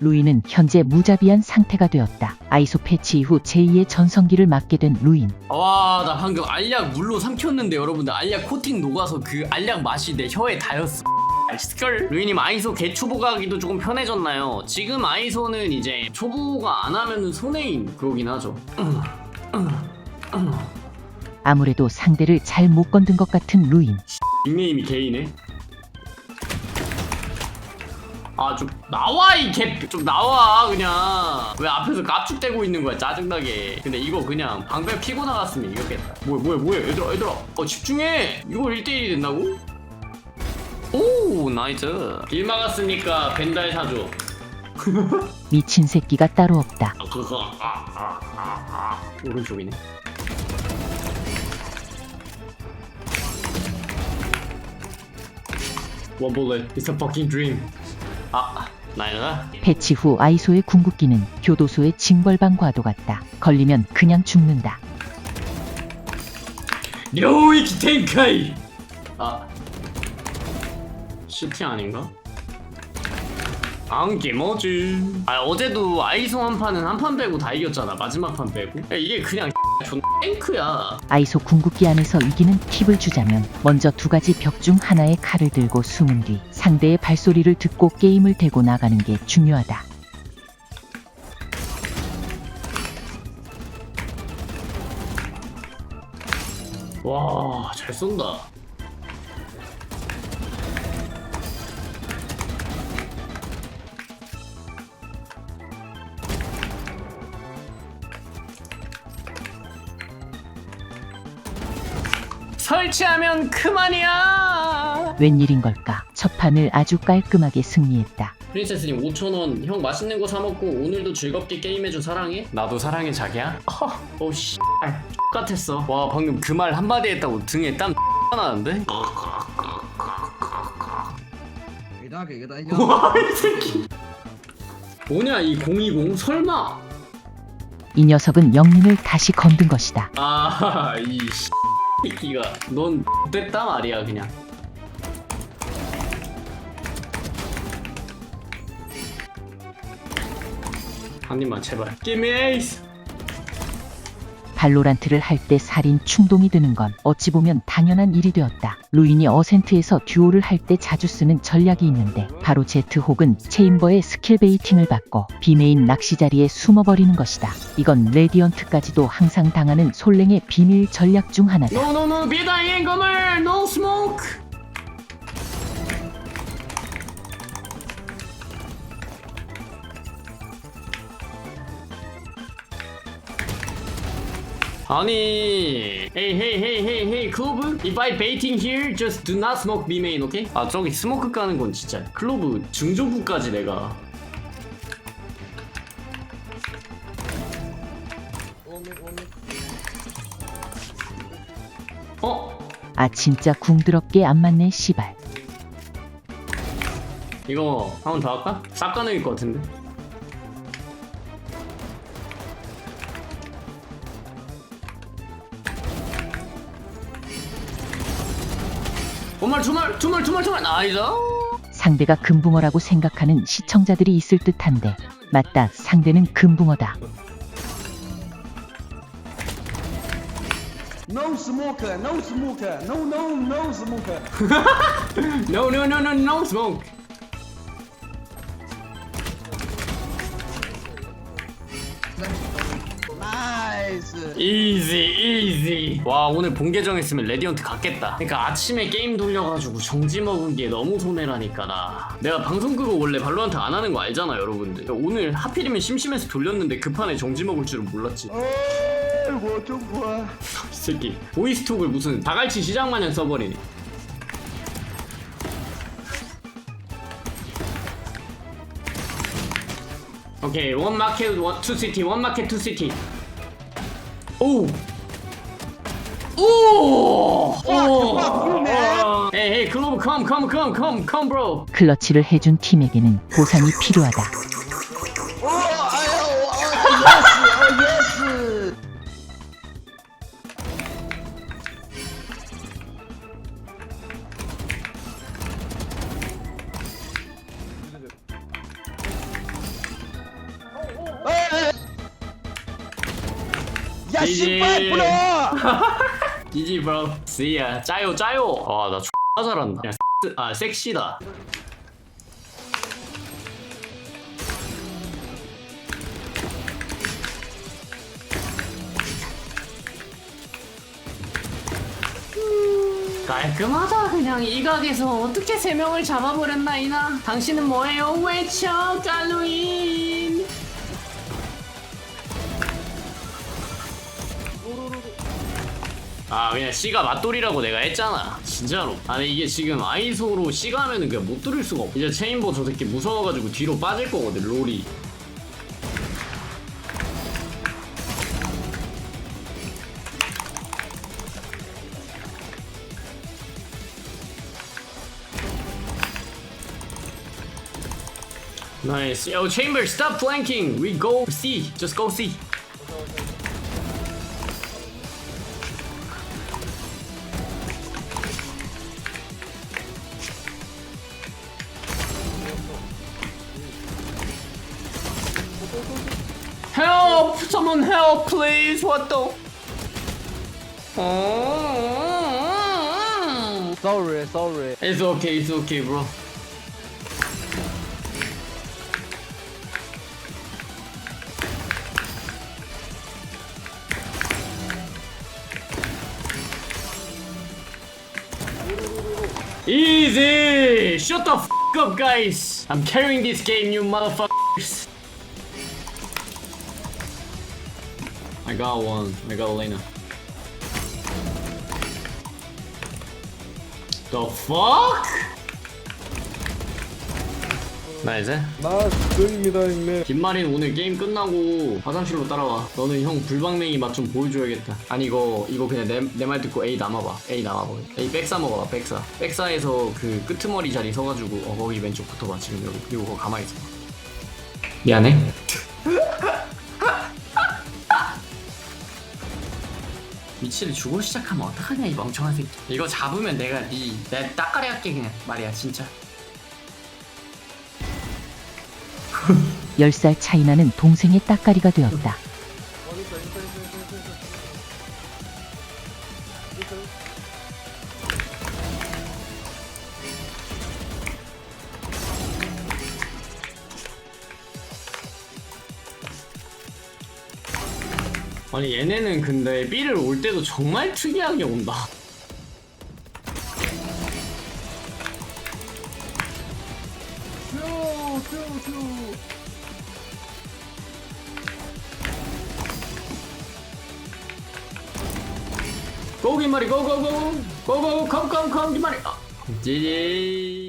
루인은 현재 무자비한 상태가 되었다. 아이소 패치 이후 제2의 전성기를 맞게 된 루인. 와, 나 방금 알약 물로 삼켰는데 여러분들 알약 코팅 녹아서 그 알약 맛이 내 혀에 닿였어. 스컬 루이님 아이소 개초보가기도 조금 편해졌나요? 지금 아이소는 이제 초보가 안 하면은 손해인 그거긴 하죠. 아무래도 상대를 잘 못 건든 것 같은 루인. 닉네임이 개이네. 아 좀 나와 이 개. 좀 나와 그냥. 왜 앞에서 깝죽대고 있는 거야 짜증나게. 근데 이거 그냥 방벽 피고 나갔으면 이겼겠다. 뭐야 뭐야 뭐야. 얘들아 얘들아. 어 집중해. 이거 1대1이 된다고? 오 나이스. 길 막았으니까 벤달 사줘 미친 새끼가 따로 없다. 아, 그거 아, 아, 아, 아. 오른쪽이네. 원볼렛 It's a fucking dream 아 나이가 패치 후 아이소의 궁극기는 교도소의 징벌방 과도 같다. 걸리면 그냥 죽는다. 료이키 텐카이 아 슈팅 아닌가? 안게 뭐지 아 어제도 아이소 한 판은 한 판 빼고 다 이겼잖아 마지막 판 빼고 야, 이게 그냥 존 탱크야 아이소 궁극기 안에서 이기는 팁을 주자면 먼저 두 가지 벽 중 하나의 칼을 들고 숨은 뒤 상대의 발소리를 듣고 게임을 대고 나가는 게 중요하다. 와 잘 쏜다 설치하면 그만이야. 웬일인 걸까? 첫 판을 아주 깔끔하게 승리했다. 프린세스님 5천원 형 맛있는 거 사 먹고 오늘도 즐겁게 게임해준 사랑해? 나도 사랑해 자기야. 허, 어, 오씨 아, 같았어. 와 방금 그 말 한마디 했다고 등에 땀 나는데? 이다 그게 다 와이 새끼. 뭐냐 이 020 설마? 이 녀석은 영림을 다시 건든 것이다. 아이 씨. 끼가 넌 됐다 말이야 그냥. 한 입만 제발. Ace 발로란트를 할 때 살인 충동이 드는 건 어찌 보면 당연한 일이 되었다. 루인이 어센트에서 듀오를 할 때 자주 쓰는 전략이 있는데 바로 제트 혹은 체인버의 스킬 베이팅을 받고 비메인 낚시 자리에 숨어버리는 것이다. 이건 레디언트까지도 항상 당하는 솔랭의 비밀 전략 중 하나다. 노노노 아니 헤이 헤이 헤이 헤이 헤이 클로브 If I baiting here just do not smoke B main 오케이? 아 저기 스모크 까는 건 진짜 클로브 중조부까지 내가 어? 아 진짜 궁드럽게 안 맞네 씨발. 이거 한 번 더 할까? 싹 가능일 것 같은데 두말 두말 두말 두말 두말 나이스 상대가 금붕어라고 생각하는 시청자들이 있을 듯한데 맞다 상대는 금붕어다. No smoke, no smoke, no no no smoke. No no no no no smoke 나이스 이지 이지 와 오늘 본계정 했으면 레디언트 갔겠다. 그러니까 아침에 게임 돌려가지고 정지 먹은 게 너무 손해라니까 나. 내가 방송 끄고 원래 발로한테 안 하는 거 알잖아 여러분들. 오늘 하필이면 심심해서 돌렸는데 급한에 정지 먹을 줄은 몰랐지. 어, 뭐좀 봐. 이 새끼. 보이스톡을 무슨 다갈치 시장 마냥 써버리네. 오케이 원 마켓 원투 시티 원 마켓 투 시티. 오 오! man. 헤이 헤이 클로브 컴컴컴컴컴 브로 클러치를 해준 팀에게는 보상이 필요하다. 야. 씨발 불어 GG bro see ya 짜요 짜요. 아나 X나 잘한다. 야, 아 섹시다. 깔끔하다 그냥. 이 각에서 어떻게 세 명을 잡아버렸나 이나? 당신은 뭐예요? 외쳐 깔루인 아 그냥 C가 맞돌이라고 내가 했잖아 진짜로 아니 이게 지금 아이소로 C가 하면은 그냥 못 뚫을 수가 없어 이제 체인버 저 새끼 무서워가지고 뒤로 빠질 거거든 롤이 Nice. Yo, Chamber, stop. We go C. Just go C. Someone help, please! What the? Oh, sorry sorry It's okay, it's okay, bro. Easy! Shut the f up, guys! I'm carrying this game, you motherfuckers! I got one. I got Elena. The fuck? 나 이제 나 수정입니다 형님 김마린 오늘 게임 끝나고 화장실로 따라와. 너는 형 불방맹이 맛 좀 보여줘야겠다. 아니 이거 이거 그냥 내내말 듣고 A 남아봐. A 남아봐. A 백사 먹어봐. 백사. 백사에서 그 끄트머리 자리 서가지고 어 거기 왼쪽 붙어봐. 지금 여기 그리고 거기 가만히 있어. 미안해. 미치를 주고 시작하면 어떡하냐 이 멍청한 새끼. 이거 잡으면 내가 니내 따까리 할게 그냥 말이야 진짜. 10살 차이 나는 동생의 따까리가 되었다. 아니 얘네는 근데 B를 올 때도 정말 특이하게 온다. 고 김말이 고고 고 고고 컴컴컴 김말이 아 지지